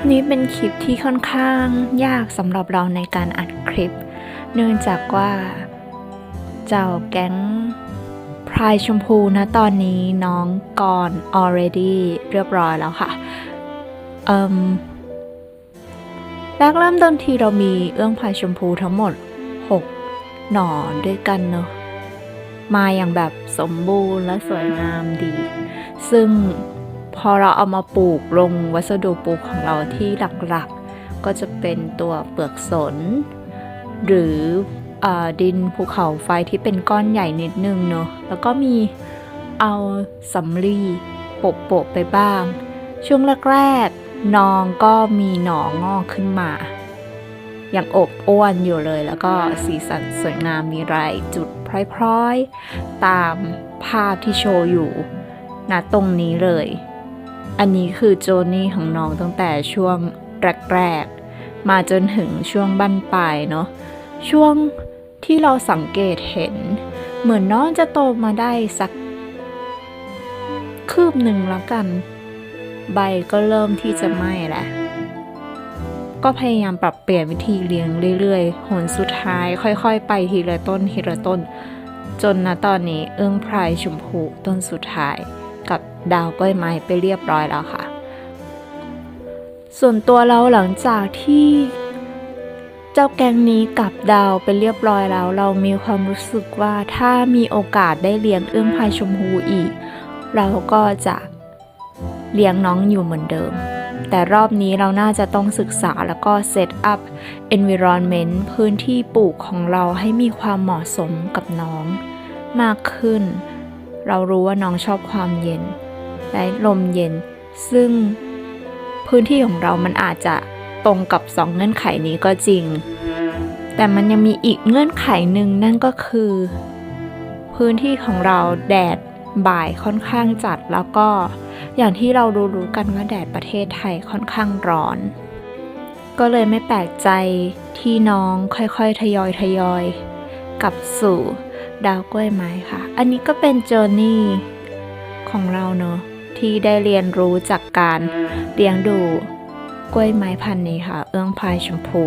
ปนี้เป็นคลิปที่ค่อนข้างยากสำหรับเราในการอัดคลิป เนื่องจากว่าเจ้าแก๊งพรายชมพูนะตอนนี้น้องก่อน already เรียบร้อยแล้วค่ะเอ่มแรกเริ่มต้นทีเรามีเอื้องพรายชมพูทั้งหมด 6 หน่อด้วยกันเนอะมาอย่างแบบสมบูรณ์และสวยงามดี ซึ่ง พอเราเอามาปลูกลงวัสดุปลูกของเราที่หลักๆ ก็จะเป็นตัวเปลือกสน หรืออดินภูเขาไฟที่เป็นก้อนใหญ่นิดนึงเนอะแล้วก็มีเอาสำลีโปะไปบ้าง ช่วงแรกๆน้องก็มีหนองงอกขึ้นมา อย่างอบอ้วนอยู่เลยแล้วก็สีสันสวยงามมีรายจุดพร้อยๆ ตามภาพที่โชว์อยู่ณตรงนี้เลย อันนี้คือโจนี่ของน้องตั้งแต่ช่วงแรกๆมาจนถึงช่วงบั้นปลายเนาะช่วงที่เราสังเกตเห็น เหมือนน้องจะโตมาได้สัก คืบหนึ่งแล้วกัน ใบก็เริ่มที่จะไหม้แหละก็พยายามปรับเปลี่ยนวิธีเลี้ยงเรื่อยๆ หนสุดท้ายค่อยๆ ไปทีละต้นทีละต้น จนนะตอนนี้เอื้องพรายชมพูต้นสุดท้าย กับดาวก้อยไม้ไปเรียบร้อยแล้วค่ะ ส่วนตัวเราหลังจากที่เจ้าแกงนี้กลับดาวไปเรียบร้อยแล้ว เรามีความรู้สึกว่าถ้ามีโอกาสได้เลี้ยงเอื้องพายชมพูอีก เราก็จะเลี้ยงน้องอยู่เหมือนเดิม แต่รอบนี้เราน่าจะต้องศึกษาแล้วก็เซตอัพ environment พื้นที่ปลูกของเราให้มีความเหมาะสมกับน้องมากขึ้น เรารู้ว่าน้องชอบความเย็น และลมเย็น ซึ่งพื้นที่ของเรามันอาจจะตรงกับสองเงื่อนไขนี้ก็จริง แต่มันยังมีอีกเงื่อนไขหนึ่งนั่นก็คือ พื้นที่ของเราแดดบ่ายค่อนข้างจัดแล้วก็อย่างที่เรารู้ๆกันว่าแดดประเทศไทยค่อนข้างร้อน ก็เลยไม่แปลกใจที่น้องค่อยๆ ทยอยทยอย กลับสู่ดาวกล้วยไม้ค่ะ อันนี้ก็เป็นเจอร์นี่ของเราเนาะที่ได้เรียนรู้จากการเลี้ยงดูกล้วยไม้พันธุ์นี้ค่ะ เอื้องพายชมพู